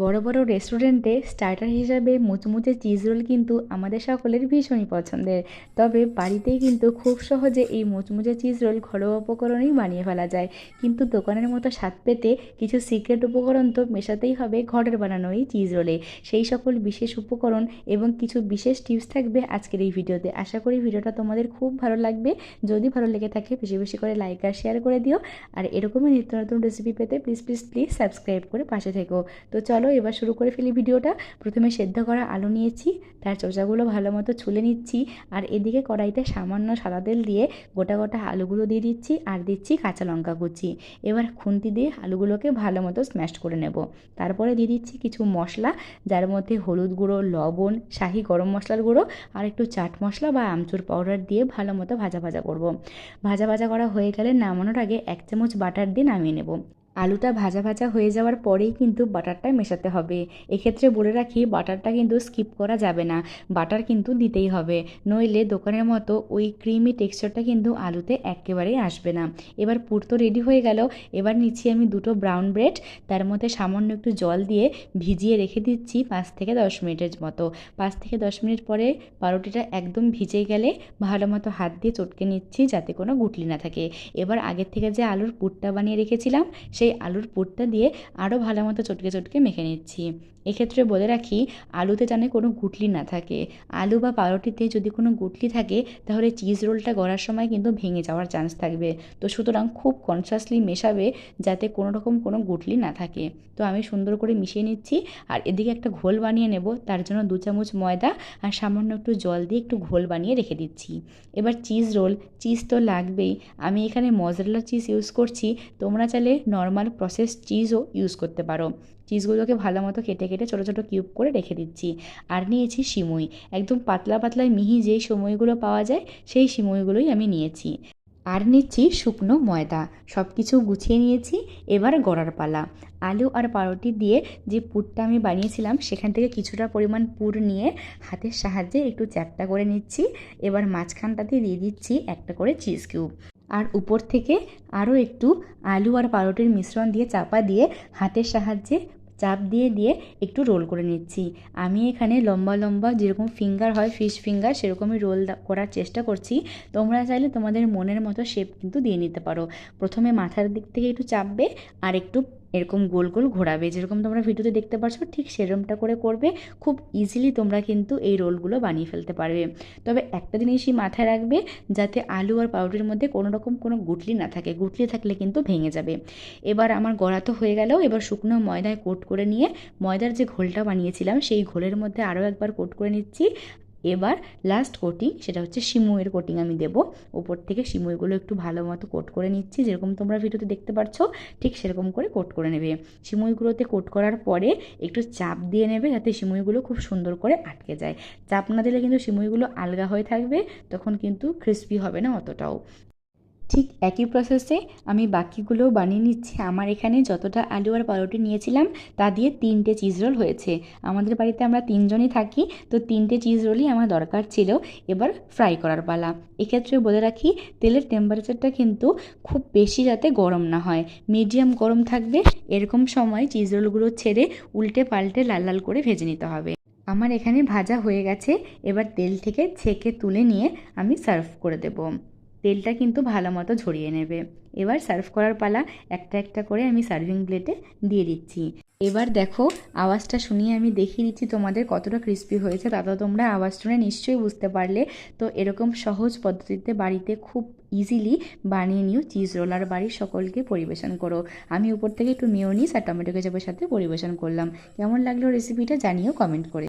বড় বড় রেস্টুরেন্টে স্টার্টার হিসাবে মুচমুচে চিজ রোল কিন্তু আমাদের সকলের ভীষণই পছন্দের। তবে বাড়িতেই কিন্তু খুব সহজে এই মুচমুচে চিজ রোল ঘরোয়া উপকরণেই বানিয়ে ফেলা যায়। কিন্তু দোকানের মতো স্বাদ পেতে কিছু সিক্রেট উপকরণ তো মেশাতেই হবে ঘরের বানানো এই চিজ রোলে সেই সকল বিশেষ উপকরণ এবং কিছু বিশেষ টিপস থাকবে আজকের এই ভিডিওতে। আশা করি ভিডিওটা তোমাদের খুব ভালো লাগবে। যদি ভালো লেগে থাকে বেশি বেশি করে লাইক আর শেয়ার করে দিও। আর এরকমই নিত্য নতুন রেসিপি পেতে প্লিজ প্লিজ প্লিজ সাবস্ক্রাইব করে পাশে থেকো। তো চলো এবার শুরু করে ফেলি ভিডিওটা। প্রথমে সেদ্ধ করা আলু নিয়েছি, তার চোচাগুলো ভালো মতো ছুলে নিচ্ছি, আর এদিকে কড়াইতে সামান্য সাদা তেল দিয়ে গোটা গোটা আলুগুলো দিয়ে দিচ্ছি, আর দিচ্ছি কাঁচা লঙ্কা কুচি। এবার খুন্তি দিয়ে আলুগুলোকে ভালো মতো স্ম্যাশ করে নেব। তারপরে দিয়ে দিচ্ছি কিছু মশলা, যার মধ্যে হলুদ গুঁড়ো, লবণ, শাহি গরম মশলার গুঁড়ো, আর একটু চাট মশলা বা আমচুর পাউডার দিয়ে ভালো মতো ভাজা ভাজা করব। ভাজা ভাজা করা হয়ে গেলে নামানোর আগে এক চামচ বাটার দিয়ে নামিয়ে নেব। আলুটা ভাজা ভাজা হয়ে যাওয়ার পরেই কিন্তু বাটারটা মেশাতে হবে। এক্ষেত্রে বলে রাখি, বাটারটা কিন্তু স্কিপ করা যাবে না। বাটার কিন্তু দিতেই হবে। নইলে দোকানের মতো ওই ক্রিমি টেক্সচারটা কিন্তু আলুতে একেবারেই আসবে না। এবার পুর তো রেডি হয়ে গেল। এবার নিচ্ছি আমি দুটো ব্রাউন ব্রেড। তার মধ্যে সামান্য একটু জল দিয়ে ভিজিয়ে রেখে দিচ্ছি পাঁচ থেকে দশ মিনিটের মতো। পাঁচ থেকে দশ মিনিট পরে পাউরুটিটা একদম ভিজে গেলে ভালো মতো হাত দিয়ে চটকে নিচ্ছি যাতে কোনো গুটলি না থাকে। এবার আগের থেকে যে আলুর পুরটা বানিয়ে রেখেছিলাম, সেই আলুর পুরটা দিয়ে আরও ভালো মতো চটকে চটকে মেখে নিচ্ছি। এক্ষেত্রে বলে রাখি, আলুতে যেন কোনো গুটলি না থাকে। আলু বা পাউরুটিতে যদি কোনো গুটলি থাকে, তাহলে চিজ রোলটা গড়ার সময় কিন্তু ভেঙে যাওয়ার চান্স থাকবে। তো সুতরাং খুব কনসাসলি মেশাবে যাতে কোনো রকম কোনো গুটলি না থাকে। তো আমি সুন্দর করে মিশিয়ে নিচ্ছি আর এদিকে একটা ঘোল বানিয়ে নেব। তার জন্য দু চামচ ময়দা আর সামান্য একটু জল দিয়ে একটু ঘোল বানিয়ে রেখে দিচ্ছি। এবার চিজ রোল চিজ তো লাগবেই। আমি এখানে মজরেলা চিজ ইউজ করছি। তোমরা চাইলে নর্মাল প্রসেস চিজও ইউজ করতে পারো। চিজগুলোকে ভালো মতো কেটে কেটে ছোটো ছোটো কিউব করে রেখে দিচ্ছি। আর নিয়েছি সিমুই। একদম পাতলা পাতলা মিহি যেই সময়গুলো পাওয়া যায়, সেই সিমুইগুলোই আমি নিয়েছি। আর নিচ্ছি শুকনো ময়দা। সব কিছু গুছিয়ে নিয়েছি, এবার গড়ার পালা। আলু আর পাউরুটি দিয়ে যে পুরটা আমি বানিয়েছিলাম, সেখান থেকে কিছুটা পরিমাণ পুর নিয়ে হাতের সাহায্যে একটু চ্যাপটা করে নিচ্ছি। এবার মাঝখানটাতে দিয়ে দিচ্ছি একটা করে চিজ কিউব। আর উপর থেকে আরও একটু আলু আর পাউরুটির মিশ্রণ দিয়ে চাপা দিয়ে হাতের সাহায্যে চাপ দিয়ে দিয়ে একটু রোল করে নিচ্ছি। আমি এখানে লম্বা লম্বা যেরকম ফিঙ্গার হয় ফিশ ফিঙ্গার সেরকমই রোল করার চেষ্টা করছি। তোমরা চাইলে তোমাদের মনের মতো শেপ কিন্তু দিয়ে নিতে পারো। প্রথমে মাথার দিক থেকে একটু চাপবে, আর একটু এরকম গোল গোল ঘোরাবে। যেরকম তোমরা ভিডিওতে দেখতে পাচ্ছ ঠিক সেরকমটা করে করবে। খুব ইজিলি তোমরা কিন্তু এই রোলগুলো বানিয়ে ফেলতে পারবে। তবে একটা জিনিসই মাথায় রাখবে, যাতে আলু আর পাউরুটির মধ্যে কোনো রকম কোনো গুটলি না থাকে। গুটলি থাকলে কিন্তু ভেঙে যাবে। এবার আমার গড়া তো হয়ে গেল। এবার শুকনো ময়দায় কোট করে নিয়ে, ময়দার যে ঘোলটা বানিয়েছিলাম, সেই ঘোলের মধ্যে আরও একবার কোট করে নিচ্ছি। এবার লাস্ট কোটিং সেটা হচ্ছে শিমুয়ের কোটিং আমি দেব। ওপর থেকে শিমুইগুলো একটু ভালো মতো কোট করে নিচ্ছি, যেরকম তোমরা ভিডিওতে দেখতে পাচ্ছ ঠিক সেরকম করে কোট করে নেবে। শিমুইগুলোতে কোট করার পরে একটু চাপ দিয়ে নেবে যাতে শিমুইগুলো খুব সুন্দর করে আটকে যায়। চাপ না দিলে কিন্তু শিমুইগুলো আলগা হয়ে থাকবে, তখন কিন্তু ক্রিস্পি হবে না অতটাও। ঠিক একই প্রসেসে আমি বাকিগুলো বানিয়ে নিচ্ছি। আমার এখানে যতটা আলু আর পাউরুটি নিয়েছিলাম, তা দিয়ে তিনটে চিজ রোল হয়েছে। আমাদের বাড়িতে আমরা তিনজনই থাকি, তো তিনটে চিজ রোলই আমার দরকার ছিল এবার ফ্রাই করার পালা। এক্ষেত্রে বলে রাখি, তেলের টেম্পারেচারটা কিন্তু খুব বেশি যাতে গরম না হয়। মিডিয়াম গরম থাকবে, এরকম সময় চিজ রোলগুলো ছেড়ে উল্টে পাল্টে লাল লাল করে ভেজে নিতে হবে। আমার এখানে ভাজা হয়ে গেছে, এবার তেল থেকে ছেঁকে তুলে নিয়ে আমি সার্ভ করে দেবো। তেলটা কিন্তু ভালো মতো ঝরিয়ে নেবে। এবার সার্ভ করার পালা একটা একটা করে আমি সার্ভিং প্লেটে দিয়ে দিচ্ছি। এবার দেখো, আওয়াজটা শুনিয়ে আমি দেখিয়ে দিচ্ছি তোমাদের কতটা ক্রিস্পি হয়েছে, তা তো তোমরা আওয়াজ শুনে নিশ্চয়ই বুঝতে পারলে। তো এরকম সহজ পদ্ধতিতে বাড়িতে খুব ইজিলি বানিয়ে নিও চিজ রোলার বাড়ির সকলকে পরিবেশন করো। আমি উপর থেকে একটু মেয়োনিস আর টমেটো কেচাপের সাথে পরিবেশন করলাম। কেমন লাগল রেসিপিটা জানিও কমেন্ট করে।